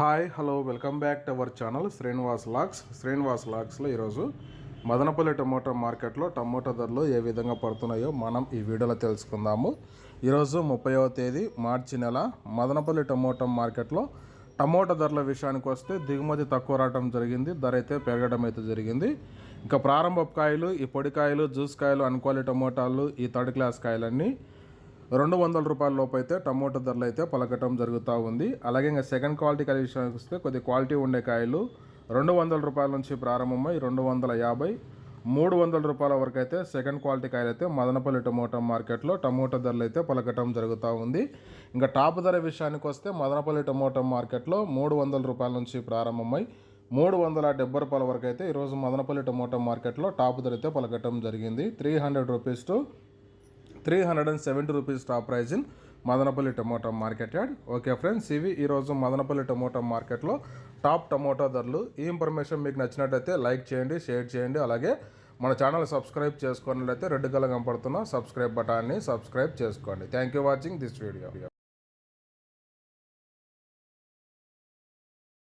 Hi hello welcome back to our channel Srinivas lakhs Srinivas లాక్స్లో ఈరోజు Madanapalle tomato మార్కెట్లో టమోటా ధరలు ఏ విధంగా పడుతున్నాయో మనం ఈ వీడియోలో తెలుసుకుందాము. ఈరోజు ముప్పైవ తేదీ మార్చి నెల మదనపల్లి టమోటా మార్కెట్లో టమోటా ధరల విషయానికి వస్తే దిగుమతి తక్కువ రావడం జరిగింది ధర అయితే పెరగడం అయితే జరిగింది. ఇంకా ప్రారంభ కాయలు ఈ పొడికాయలు జ్యూస్ కాయలు అన్క్వాలిటీ టమోటాలు ఈ థర్డ్ క్లాస్ కాయలన్నీ రెండు వందల రూపాయల లోపు అయితే టమోటా ధరలు అయితే పలకటం జరుగుతూ ఉంది. అలాగే ఇంకా సెకండ్ క్వాలిటీ కాయ విషయానికి వస్తే కొద్ది క్వాలిటీ ఉండే కాయలు రెండు వందల రూపాయల నుంచి ప్రారంభమై రెండు వందల యాభై మూడు వందల రూపాయల వరకు అయితే సెకండ్ క్వాలిటీ కాయలు అయితే మదనపల్లి టమోటా మార్కెట్లో టమోటా ధరలు అయితే పలకటం జరుగుతూ ఉంది. ఇంకా టాప్ ధర విషయానికి వస్తే మదనపల్లి టమోటా మార్కెట్లో మూడు వందల రూపాయల నుంచి ప్రారంభమై మూడు వందల డెబ్బై రూపాయల వరకు అయితే ఈరోజు మదనపల్లి టమోటా మార్కెట్లో టాప్ ధర అయితే పలకటం జరిగింది. Three hundred rupees to three hundred and seventy rupees top price in Madanapalle tomato market yard. Okay friends ఇవి ఈరోజు మదనపల్లి టమోటా మార్కెట్లో టాప్ టమోటా ధరలు. ఈ ఇన్ఫర్మేషన్ మీకు నచ్చినట్టయితే లైక్ చేయండి షేర్ చేయండి. అలాగే మన ఛానల్ సబ్స్క్రైబ్ చేసుకున్నట్లయితే రెడ్ కలర్ కనపడుతున్న సబ్స్క్రైబ్ బటాన్ని సబ్స్క్రైబ్ చేసుకోండి. Thank you watching this video